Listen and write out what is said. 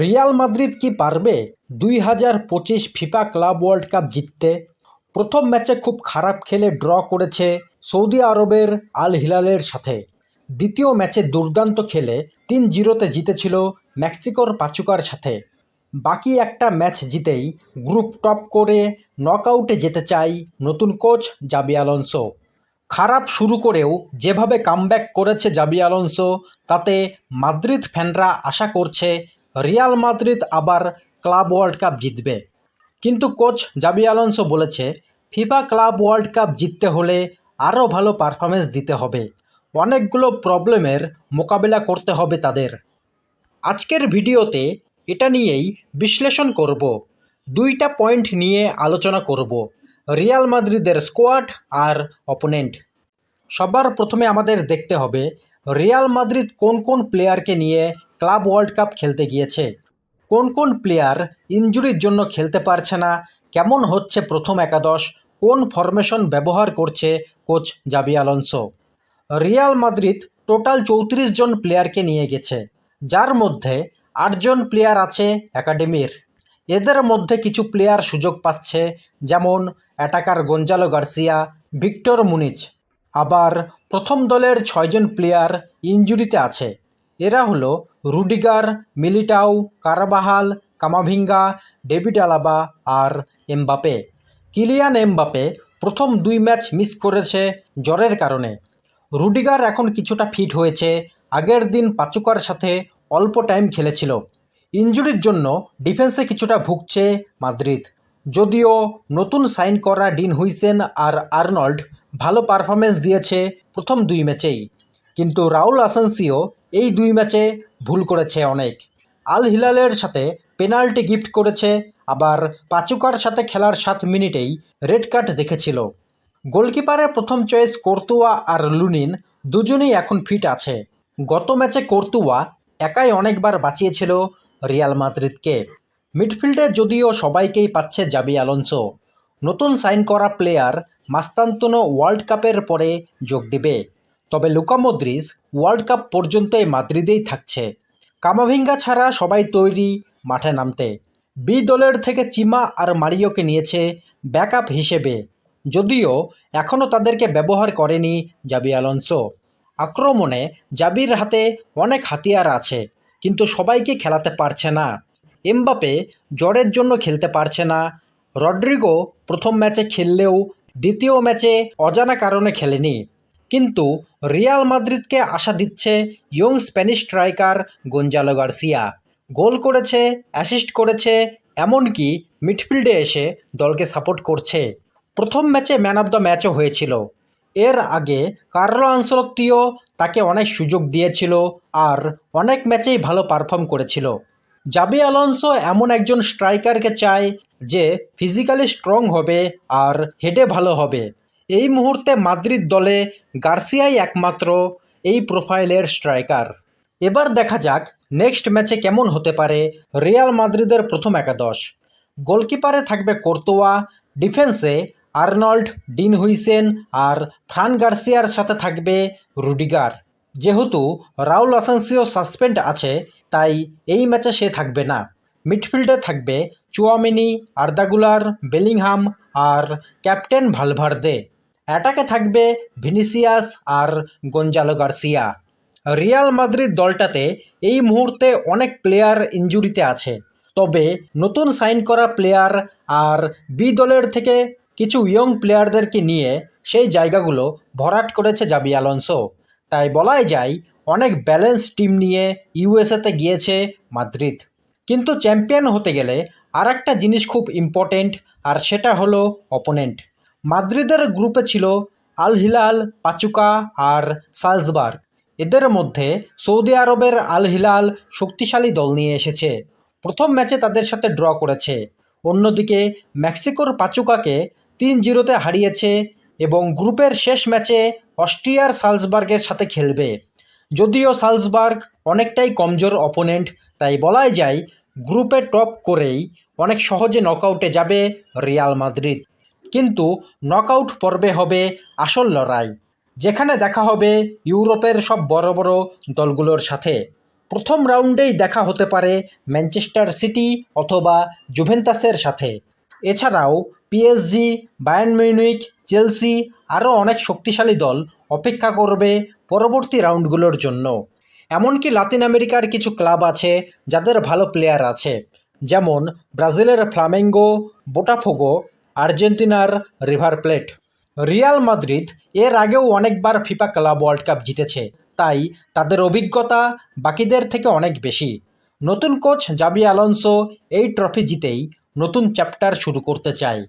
Real Madrid কি পারবে? দুই হাজার পঁচিশ ফিফা ক্লাব ওয়ার্ল্ড কাপ জিততে। প্রথম ম্যাচে খুব খারাপ খেলে ড্র করেছে সৌদি আরবের আল হিলালের সাথে। দ্বিতীয় ম্যাচে দুর্দান্ত খেলে তিন জিরোতে জিতেছিল মেক্সিকোর পাচুকার সাথে। বাকি একটা ম্যাচ জিতেই গ্রুপ টপ করে নকআউটে যেতে চাই নতুন কোচ জাবি আলোনসো। খারাপ শুরু করেও যেভাবে কামব্যাক করেছে জাবি আলোনসো, তাতে মাদ্রিদ ফ্যানরা আশা করছে রিয়াল মাদ্রিদ আবার ক্লাব ওয়ার্ল্ড কাপ জিতবে। কিন্তু কোচ জাবি আলোনসো বলেছে ফিফা ক্লাব ওয়ার্ল্ড কাপ জিততে হলে আরও ভালো পারফরমেন্স দিতে হবে। অনেকগুলো প্রবলেমের মোকাবিলা করতে হবে তাদের। আজকের ভিডিওতে এটা নিয়েই বিশ্লেষণ করব। দুইটা পয়েন্ট নিয়ে আলোচনা করব রিয়াল মাদ্রিদের স্কোয়াড আর অপোনেন্ট সবার প্রথমে আমাদের দেখতে হবে রিয়াল মাদ্রিদ কোন কোন প্লেয়ারকে নিয়ে ক্লাব ওয়ার্ল্ড কাপ খেলতে গিয়েছে। কোন কোন প্লেয়ার ইনজুরির জন্য খেলতে পারছে না? কেমন হচ্ছে প্রথম একাদশ? কোন ফরমেশন ব্যবহার করছে coach Xabi Alonso? Real Madrid total চৌত্রিশ জন প্লেয়ারকে নিয়ে গেছে, যার মধ্যে আটজন প্লেয়ার আছে একাডেমির। এদের মধ্যে কিছু প্লেয়ার সুযোগ পাচ্ছে, যেমন attacker Gonzalo Garcia, Victor Munich. আবার প্রথম দলের ছয়জন প্লেয়ার ইনজুরিতে আছে এরা হলো Rudiger Militao Carvajal, Camavinga, David Alaba আর এমবাপে। কিলিয়ান এমবাপে প্রথম দুই ম্যাচ মিস করেছে জ্বরের কারণে। রুডিগার এখন কিছুটা ফিট হয়েছে, আগের দিন পাচুকার সাথে অল্প টাইম খেলেছিল। ইনজুরির জন্য ডিফেন্সে কিছুটা ভুগছে মাদ্রিদ। যদিও নতুন সাইন করা ডিন হুইসেন আর আর্নল্ড ভালো পারফরমেন্স দিয়েছে প্রথম দুই ম্যাচেই। কিন্তু রাউল আসানসিও এই দুই ম্যাচে ভুল করেছে অনেক। আল হিলালের সাথে পেনাল্টি গিফট করেছে, আবার পাচুকার সাথে খেলার সাত মিনিটেই রেড কার্ড দেখেছিল। গোলকিপারের প্রথম চয়েস কর্তুয়া আর লুনিন দুজনেই এখন ফিট আছে। গত ম্যাচে কর্তুয়া একাই অনেকবার বাঁচিয়েছিল রিয়াল মাদ্রিদকে। মিডফিল্ডে যদিও সবাইকেই পাচ্ছে জাবি আলোনসো। নতুন সাইন করা প্লেয়ার মাস্তান্তনো ওয়ার্ল্ড কাপের পরে যোগ দেবে। তবে লুকা মদ্রিজ ওয়ার্ল্ড কাপ পর্যন্ত এই মাদ্রিদেই থাকছে। কামাভিঙ্গা ছাড়া সবাই তৈরি মাঠে নামতে। বি দলের থেকে চিমা আর মারিওকে নিয়েছে ব্যাকআপ হিসেবে। যদিও এখনও তাদেরকে ব্যবহার করেনি জাবি আলোনসো। আক্রমণে জাবির হাতে অনেক হাতিয়ার আছে, কিন্তু সবাইকে খেলাতে পারছে না। এমবাপে জ্বরের জন্য খেলতে পারছে না। রড্রিগো প্রথম ম্যাচে খেললেও দ্বিতীয় ম্যাচে অজানা কারণে খেলেনি। কিন্তু রিয়াল মাদ্রিদকে আশা দিচ্ছে young Spanish striker Gonzalo Garcia. Goal করেছে, অ্যাসিস্ট করেছে, এমনকি মিডফিল্ডে এসে দলকে সাপোর্ট করছে। প্রথম ম্যাচে ম্যান অব দ্য ম্যাচও হয়েছিল। এর আগে কার্লো আনসলত্তিও তাকে অনেক সুযোগ দিয়েছিল আর অনেক ম্যাচেই ভালো পারফর্ম করেছিল। জাবি আলোনসো এমন একজন স্ট্রাইকারকে চায় যে ফিজিক্যালি স্ট্রং হবে আর হেডে ভালো হবে। এই মুহূর্তে মাদ্রিদ দলে গার্সিয়াই একমাত্র এই প্রোফাইলের স্ট্রাইকার। এবার দেখা যাক নেক্সট ম্যাচে কেমন হতে পারে রিয়াল মাদ্রিদের প্রথম একাদশ। গোলকিপারে থাকবে কোর্তোয়া, ডিফেন্সে আর্নল্ড, ডিন হুইসেন আর ফ্রান গার্সিয়ার সাথে থাকবে রুডিগার। যেহেতু রাউল আসানসিও সাসপেন্ড আছে, তাই এই ম্যাচে সে থাকবে না। মিডফিল্ডে থাকবে চুয়ামিনি, আর্দাগুলার, বেলিংহাম আর ক্যাপ্টেন ভালভার্দে। অ্যাটাকে থাকবে ভিনিসিয়াস আর গঞ্জালো গার্সিয়া। রিয়াল মাদ্রিদ দলটাতে এই মুহূর্তে অনেক প্লেয়ার ইনজুরিতে আছে। তবে নতুন সাইন করা প্লেয়ার আর বি দলের থেকে কিছু ইয়ং প্লেয়ারদেরকে নিয়ে সেই জায়গাগুলো ভরাট করেছে জাবি আলোনসো। তাই বলাই যায়, অনেক ব্যালেন্স টিম নিয়ে ইউএসএতে গিয়েছে মাদ্রিদ। কিন্তু চ্যাম্পিয়ন হতে গেলে আর একটা জিনিস খুব ইম্পর্টেন্ট, আর সেটা হলো অপোনেন্ট। মাদ্রিদের গ্রুপে ছিল আল হিলাল, পাচুকা আর সালজবার্গ এদের মধ্যে সৌদি আরবের আল হিলাল শক্তিশালী দল নিয়ে এসেছে। প্রথম ম্যাচে তাদের সাথে ড্র করেছে। অন্যদিকে মেক্সিকোর পাচুকাকে তিন জিরোতে হারিয়েছে এবং গ্রুপের শেষ ম্যাচে অস্ট্রিয়ার সালজবার্গের সাথে খেলবে। যদিও সালজবার্গ অনেকটাই কমজোর অপোনেন্ট, তাই বলাই যায় গ্রুপে টপ করেই অনেক সহজে নকআউটে যাবে রিয়াল মাদ্রিদ। কিন্তু নকআউট পর্বে হবে আসল লড়াই, যেখানে দেখা হবে ইউরোপের সব বড় বড় দলগুলোর সাথে। প্রথম রাউন্ডেই দেখা হতে পারে ম্যানচেস্টার সিটি অথবা জুভেন্তাসের সাথে। এছাড়াও পিএসজি, বায়ার্ন মিউনিক চেলসি আরও অনেক শক্তিশালী দল অপেক্ষা করবে পরবর্তী রাউন্ডগুলোর জন্য। এমনকি লাতিন আমেরিকার কিছু ক্লাব আছে যাদের ভালো প্লেয়ার আছে, যেমন ব্রাজিলের ফ্লামেঙ্গো, বোটাফোগো আর্জেন্টিনার রিভার প্লেট। রিয়াল মাদ্রিদ এর আগেও অনেকবার ফিফা ক্লাব ওয়ার্ল্ড কাপ জিতেছে, তাই তাদের অভিজ্ঞতা বাকিদের থেকে অনেক বেশি। নতুন কোচ জাবি আলোনসো এই ট্রফি জিতেই নতুন চ্যাপ্টার শুরু করতে চায়।